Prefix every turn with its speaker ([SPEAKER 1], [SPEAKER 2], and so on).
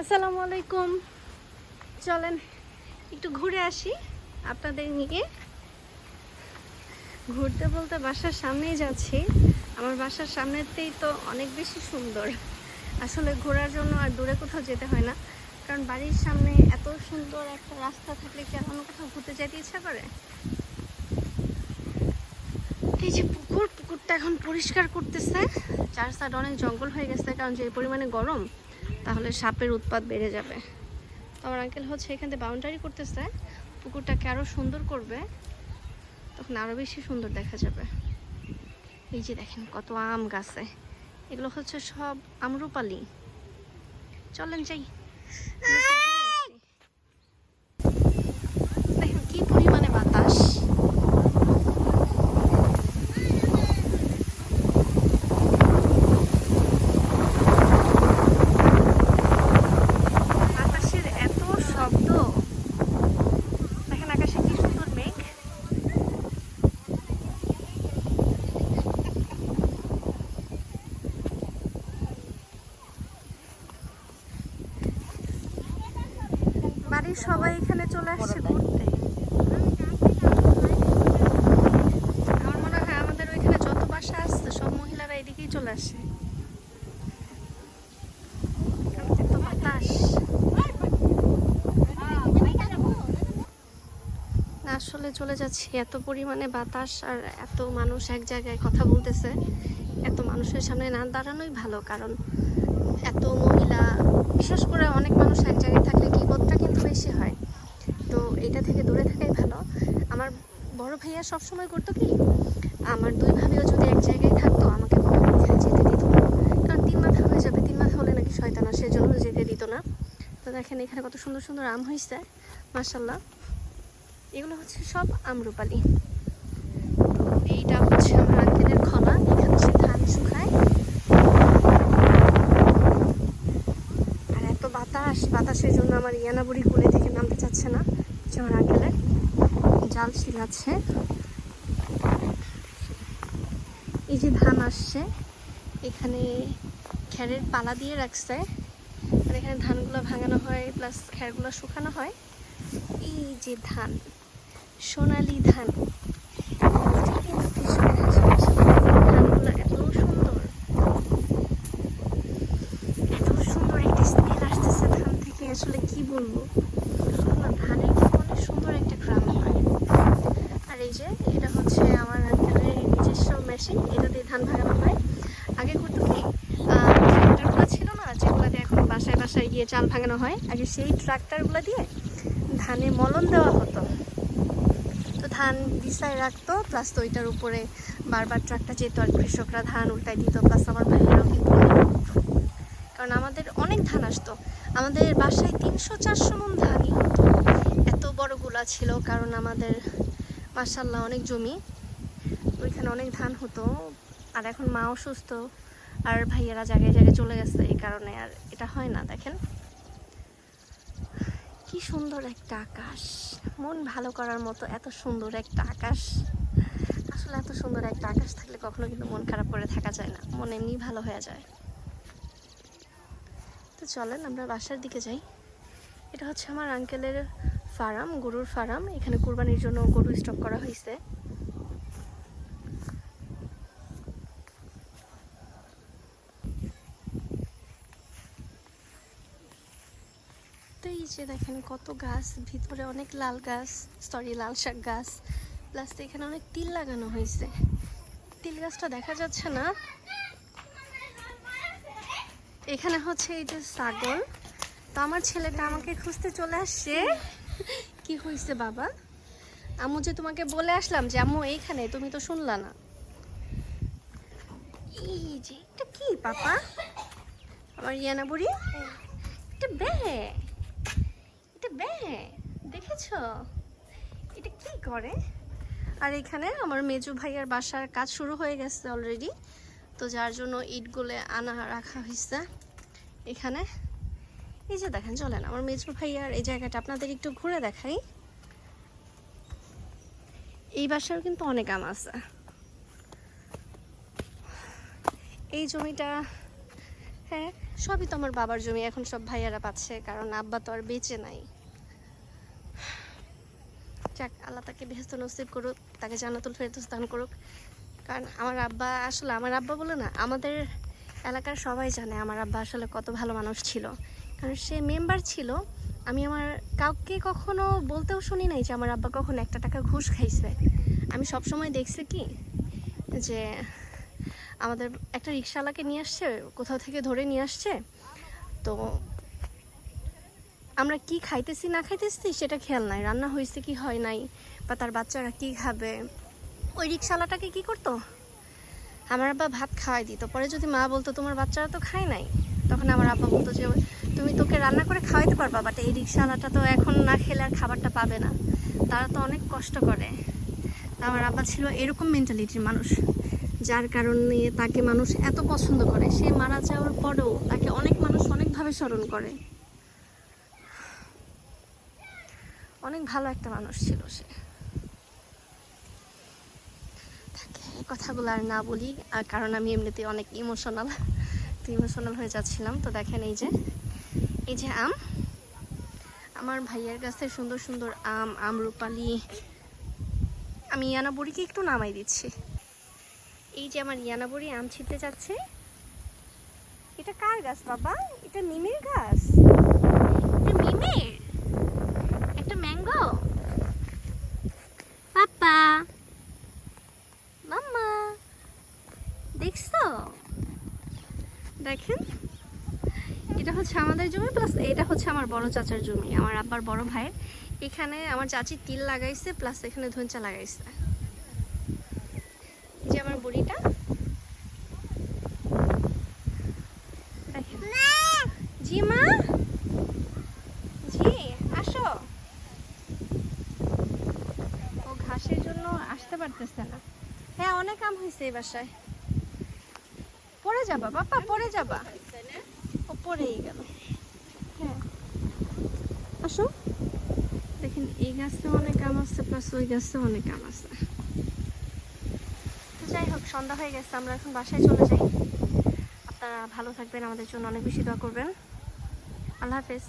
[SPEAKER 1] আসসালামু আলাইকুম। চলেন, একটু ঘুরে আসি আপনাদের নিয়ে। ঘুরতে বলতে বাসার সামনেই যাচ্ছি। আমার বাসার সামনেতেই তো অনেক বেশি সুন্দর। আসলে ঘোরার জন্য আর দূরে কোথাও যেতে হয় না। কারণ বাড়ির সামনে এত সুন্দর একটা রাস্তা থাকলে কি অন্য কোথাও ঘুরতে যেতে ইচ্ছা করে? এই যে পুকুর, পুকুরটা এখন পরিষ্কার করতেছে। চার সাইড অনেক জঙ্গল হয়ে গেছে, কারণ যে পরিমাণে গরম তাহলে সাপের উৎপাত বেড়ে যাবে। তো আমার আঙ্কেল হচ্ছে এখান থেকে বাউন্ডারি করতেছে। পুকুরটাকে আরও সুন্দর করবে। তখন আরও বেশি সুন্দর দেখা যাবে। এই যে দেখেন কত আম গাছে। এগুলো হচ্ছে সব আমরুপালি। চলেন যাই দেখেন কি পরিমাণে বাতাস আকাশের এত শব্দ দেখেন আকাশে কি সুন্দর মেঘ বাড়ির সবাই এখানে চলে আসছে ঘুরতে। আমার মনে হয় আমাদের ওইখানে যত বাসা আসছে সব মহিলারা এদিকেই চলে আসে। আসলে চলে যাচ্ছি। এত পরিমাণে বাতাস আর এত মানুষ এক জায়গায় কথা বলতেছে। এত মানুষের সামনে না দাঁড়ানোই ভালো কারণ এত মহিলা বিশেষ করে অনেক মানুষ এক জায়গায় থাকলে বিপদটা বেশি হয়। তো এটা থেকে দূরে থাকাই ভালো। আমার বড় ভাইয়া সবসময় করতো কি, আমার দুই ভাবিও যদি এক জায়গায় থাকতো, আমাকে এখানে যেতে দিত না। কারণ তিন মাথা হয়ে যাবে, তিন মাথা হলে নাকি শয়তানা সেজন্য যেতে দিত না। তো দেখেন, এখানে কত সুন্দর সুন্দর আম হয়েছে মাসাল্লাহ এগুলো হচ্ছে সব আমরুপালি তো এইটা হচ্ছে আমার আঙ্কেলের খলা এখানে সে ধান শুকায় আর এত বাতাস বাতাসের জন্য আমার ইয়ানাবুড়ি কুলে থেকে নামতে চাচ্ছে না, চড়া গেলে। জাল শিলাচ্ছে। এই যে ধান আসছে, এখানে খ্যারের পালা দিয়ে রাখছে। আর এখানে ধানগুলো ভাঙানো হয় প্লাস খ্যারগুলো শুকানো হয়। এই যে ধান, সোনালি ধান এটা কিন্তু পিছনে আছে। ধানগুলো এত সুন্দর এত সুন্দর একটা স্মেল আসতেছে ধান থেকে আসলে কি বলব না, ধানের কিন্তু অনেক সুন্দর একটা গ্রাম হয় আর যে, এটা হচ্ছে আমার আঙ্কেলের নিজস্ব মেশিন এটা দিয়ে ধান ভাঙানো হয়। আগে করতো কি ট্রাক্টারগুলো ছিল না যেগুলো দিয়ে এখন বাসায় বাসায় গিয়ে চাল ভাঙানো হয়। আগে সেই ট্রাক্টারগুলো দিয়ে ধানে মলন দেওয়া হতো। তো ধান বিছায় রাখতো প্লাস তো ওইটার উপরে বারবার ট্রাকটা যেত আর কৃষকরা ধান উল্টাই দিত প্লাস আমার ভাইয়েরাও কিন্তু কারণ আমাদের অনেক ধান আসতো। আমাদের বাসায় তিনশো চারশো মন ধানই এত বড়গুলা ছিল, কারণ আমাদের মাসাল্লাহ অনেক জমি। ওইখানে অনেক ধান হতো, আর এখন মা অসুস্থ আর ভাইয়েরা জায়গায় জায়গায় চলে গেছে, এই কারণে আর এটা হয় না, দেখেন। কি সুন্দর একটা আকাশ। মন ভালো করার মতো এত সুন্দর একটা আকাশ। আসলে এত সুন্দর একটা আকাশ থাকলে কখনো কিন্তু মন খারাপ করে থাকা যায় না, মন এমনি ভালো হয়ে যায়। তো চলেন, আমরা বাসার দিকে যাই। এটা হচ্ছে আমার আঙ্কেলের ফার্ম, গরুর ফার্ম। এখানে কুরবানির জন্য গরু স্টক করা হয়েছে দেখেন কত গাছ, ভিতরে অনেক লাল গাছ সরি লাল শাক গাছ। প্লাস এখানে অনেক তিল লাগানো হয়েছে তিল গাছটা দেখা যাচ্ছে না। এখানে হচ্ছে এই যে ছাগল। তো আমার ছেলেটা আমাকে খুঁজতে চলে আসছে। কি হয়েছে বাবা? আম্মু যে তোমাকে বলে আসলাম যে, আম্মু, এইখানে, তুমি তো শুনলা না। এই যে, এটা কি পাপা? আমার ইয়ানা বুড়ি? এটা বে এটা বে দেখেছ? এটা কি করে? আর এখানে আমার মেজু ভাইয়ার বাসার কাজ শুরু হয়ে গেছে অলরেডি। তো যার জন্য ইটগুলো আনা রাখা হয়েছে এখানে। এই যে দেখেন, চলেন আমার মেজু ভাইয়ার এই জায়গাটা আপনাদের একটু ঘুরে দেখাই। এই বাসার কিন্তু অনেক আম আছে। এই জমিটা হ্যাঁ সবই তো আমার বাবার জমি, এখন সব ভাইয়ারা পাচ্ছে, কারণ আব্বা তো আর বেঁচে নাই। যাক, আল্লাহ তাকে বেহেস্ত নসিব করুক, তাকে জানাতুল ফেরদৌস দান করুক। কারণ আমার আব্বা আসলে, আমার আব্বা বলে না, আমাদের এলাকার সবাই জানে আমার আব্বা আসলে কত ভালো মানুষ ছিল। কারণ সে মেম্বার ছিল, আমি আমার কাউকে কখনো বলতেও শুনি নাই যে আমার আব্বা কখনো একটা টাকা ঘুষ খাইছে। আমি সবসময় দেখছি কি, যে আমাদের একটা রিক্সাওয়ালাকে নিয়ে আসছে, কোথাও থেকে ধরে নিয়ে আসছে। তো আমরা কি খাইতেছি, না খাইতেছি সেটা খেয়াল নাই, রান্না হয়েছে কি হয় নাই, বা তার বাচ্চারা কি খাবে। ওই রিক্সাওয়ালাটাকে কি করতো? আমার আব্বা ভাত খাওয়াই দিত, পরে যদি মা বলতো, তোমার বাচ্চারা তো খায় নাই। তখন আমার আব্বা বলতো যে, তুমি তোকে রান্না করে খাওয়াইতে পারবা বাট এই রিক্সাওয়ালাটা তো এখন না খেলে আর খাবারটা পাবে না। তারা তো অনেক কষ্ট করে। আমার আব্বা ছিল এরকম মেন্টালিটির মানুষ, যার কারণে তাকে মানুষ এত পছন্দ করে। সে মারা যাওয়ার পরেও তাকে অনেক মানুষ অনেকভাবে স্মরণ করে। অনেক ভালো একটা মানুষ ছিল সে। কথাগুলো আর না বলি কারণ আমি এমনিতে অনেক ইমোশনাল তো ইমোশনাল হয়ে যাচ্ছিলাম। তো দেখেন এই যে এই যে আম। আমার ভাইয়ের কাছে সুন্দর সুন্দর আম আম আমরুপালি। আমি ইয়ানা বুড়িকে একটু নামাই দিচ্ছি। এই যে আমার ইয়ানা বুড়ি আম ছিঁড়তে যাচ্ছে। এটা কার গাছ বাবা? এটা মিমের গাছ। এটা মিমের? একটা ম্যাঙ্গো? পাপা মাম্মা দেখছ দেখেন। এটা হচ্ছে আমাদের জমি প্লাস এটা হচ্ছে আমার বড় চাচার জমি, আমার আব্বার বড় ভাইয়ের। এখানে আমার চাচি তিল লাগাইছে প্লাস এখানে ধনচা লাগাইছে। যে আমার বুড়িটা। জি মা। জি, আসো। ও ঘাসের জন্য আসতে পারতেছে না। হ্যাঁ অনেক আম হয়েছে এই বাসায়। পড়ে যাবা বাবা পড়ে যাবা ও পড়েই গেল। হ্যাঁ। আসো। দেখেন এই গাছে অনেক আম আছে প্লাস ওই গাছে অনেক আম আছে। তো যাই হোক সন্ধ্যা হয়ে গেছে আমরা এখন বাসায় চলে যাই। আপনারা ভালো থাকবেন আমাদের জন্য অনেক বেশি দোয়া করবেন। আল্লাহ হাফেজ।